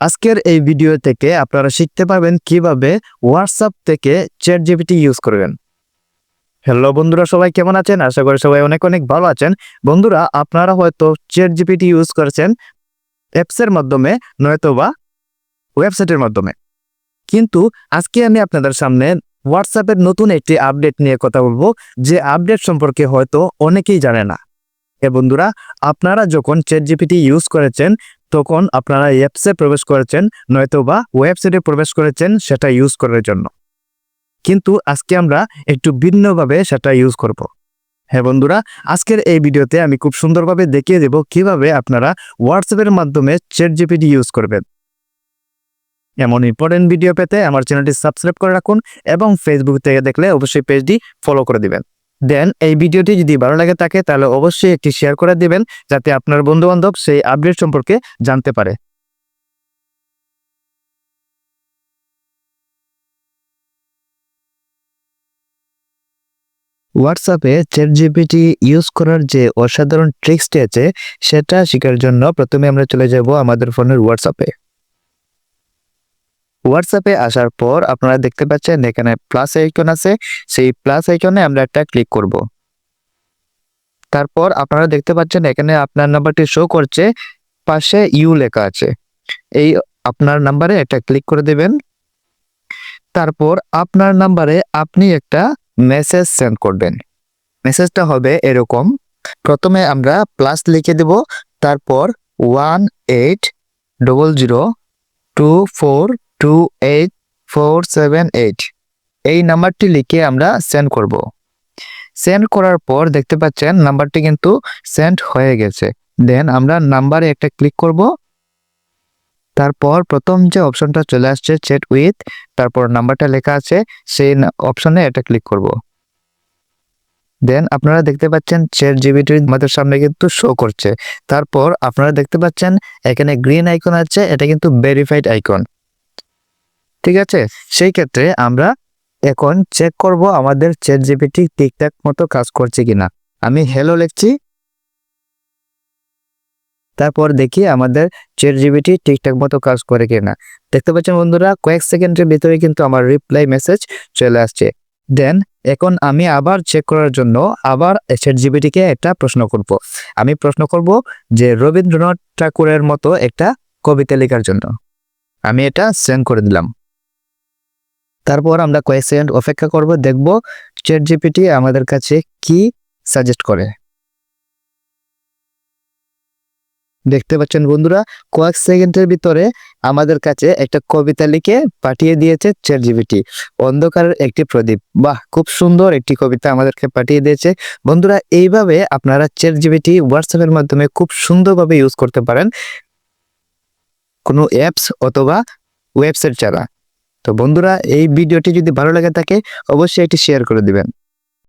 আজকের এই ভিডিও থেকে আপনারা শিখতে পারবেন কীভাবে হোয়াটসঅ্যাপ থেকে চ্যাট জিপিটি ইউজ করবেন। হ্যালো বন্ধুরা, সবাই কেমন আছেন? আশা করি সবাই অনেক অনেক ভালো আছেন। বন্ধুরা, আপনারা হয়তো চ্যাট জিপিটি ইউজ করেছেন অ্যাপসের মাধ্যমে নয়তো বা ওয়েবসাইটের মাধ্যমে। কিন্তু আজকে আমি আপনাদের সামনে হোয়াটসঅ্যাপের নতুন একটি আপডেট নিয়ে কথা বলব, যে আপডেট সম্পর্কে হয়তো অনেকেই জানে না। এ বন্ধুরা, আপনারা যখন চ্যাট জিপিটি ইউজ করেছেন, তখন আপনারা অ্যাপসে প্রবেশ করেছেন নয়তো বা ওয়েবসাইটে প্রবেশ করেছেন সেটা ইউজ করার জন্য। কিন্তু আজকে আমরা একটু ভিন্নভাবে সেটা ইউজ করব। হ্যাঁ বন্ধুরা, আজকের এই ভিডিওতে আমি খুব সুন্দরভাবে দেখিয়ে দেব কীভাবে আপনারা হোয়াটসঅ্যাপের মাধ্যমে চ্যাট জিপিটি ইউজ করবেন। এমন ইম্পর্টেন্ট ভিডিও পেতে আমার চ্যানেলটি সাবস্ক্রাইব করে রাখুন এবং ফেসবুক থেকে দেখলে অবশ্যই পেজটি ফলো করে দিবেন। দেন এই ভিডিওটি যদি ভালো লাগে থাকে, তাহলে অবশ্যই একটি শেয়ার করে দিবেন, যাতে আপনার বন্ধু বান্ধব সেই আপডেট সম্পর্কে জানতে পারে। হোয়াটসঅ্যাপে চ্যাট জিপিটি ইউজ করার যে অসাধারণ ট্রিক্সটি আছে, সেটা শেখার জন্য প্রথমে আমরা চলে যাব আমাদের ফোনের হোয়াটসঅ্যাপে হোয়াটসঅ্যাপে আসার পর আপনারা দেখতে পাচ্ছেন এখানে প্লাস আইকন আছে। সেই প্লাস আইকনে আমরা একটা ক্লিক করব। তারপর আপনারা দেখতে পাচ্ছেন এখানে আপনার নাম্বারটি শো করছে। পাশে ইউ লেখা আছে। এই আপনার নাম্বারে একটা ক্লিক করে দেবেন। তারপর আপনার নাম্বারে আপনি একটা মেসেজ সেন্ড করবেন। মেসেজটা হবে এরকম। প্রথমে আমরা প্লাস লিখে দেব। তারপর one eight double zero two four two eight four seven eight এই নাম্বারটি লিখে আমরা সেন্ড করব। সেন্ড করার পর দেখতে পাচ্ছেন নাম্বারটি কিন্তু সেন্ড হয়ে গেছে। দেন আমরা নাম্বারে একটা ক্লিক করব। তারপর প্রথম যে অপশনটা চলে আসছে চ্যাট উইথ তারপর নাম্বারটা লেখা আছে, সেই অপশনে এটা ক্লিক করব। দেন আপনারা দেখতে পাচ্ছেন চ্যাট জিবিটি আমাদের সামনে কিন্তু শো করছে। তারপর আপনারা দেখতে পাচ্ছেন এখানে গ্রিন আইকন আছে, এটা কিন্তু ভেরিফাইড আইকন ঠিক আছে? সেই ক্ষেত্রে আমরা এখন চেক করব আমাদের চ্যাট জিপিটি ঠিকঠাক মতো কাজ করছে কিনা। আমি হ্যালো লিখছি। তারপর দেখি আমাদের চ্যাট জিবিটি ঠিকঠাক মতো কাজ করে কিনা। দেখতে পাচ্ছেন বন্ধুরা, কয়েক সেকেন্ডের ভিতরে কিন্তু আমার রিপ্লাই মেসেজ চলে আসছে। দেন এখন আমি আবার চেক করার জন্য আবার চ্যাট জিবিটিকে একটা প্রশ্ন করব। আমি প্রশ্ন করব যে রবীন্দ্রনাথ ঠাকুরের মতো একটা কবিতা লেখার জন্য। আমি এটা সেন্ড করে দিলাম। তারপর আমরা কয়েক সেকেন্ড অপেক্ষা করব, দেখব চ্যাট জিপিটি আমাদের কাছে কি সাজেস্ট করে। দেখতে পাচ্ছেন বন্ধুরা, কয়েক সেকেন্ডের ভিতরে আমাদের কাছে একটা কবিতা লিখে পাঠিয়ে দিয়েছে চ্যাট জিপিটি অন্ধকারের একটি প্রদীপ। বাহ, খুব সুন্দর একটি কবিতা আমাদেরকে পাঠিয়ে দিয়েছে। বন্ধুরা, এইভাবে আপনারা চ্যাট জিপিটি হোয়াটসঅ্যাপের মাধ্যমে খুব সুন্দরভাবে ইউজ করতে পারেন। কোনো অ্যাপস অথবা ওয়েবসাইট ছাড়া। তো বন্ধুরা এই ভিডিওটি যদি ভালো লাগে থাকে অবশ্যই এটি শেয়ার করে দিবেন।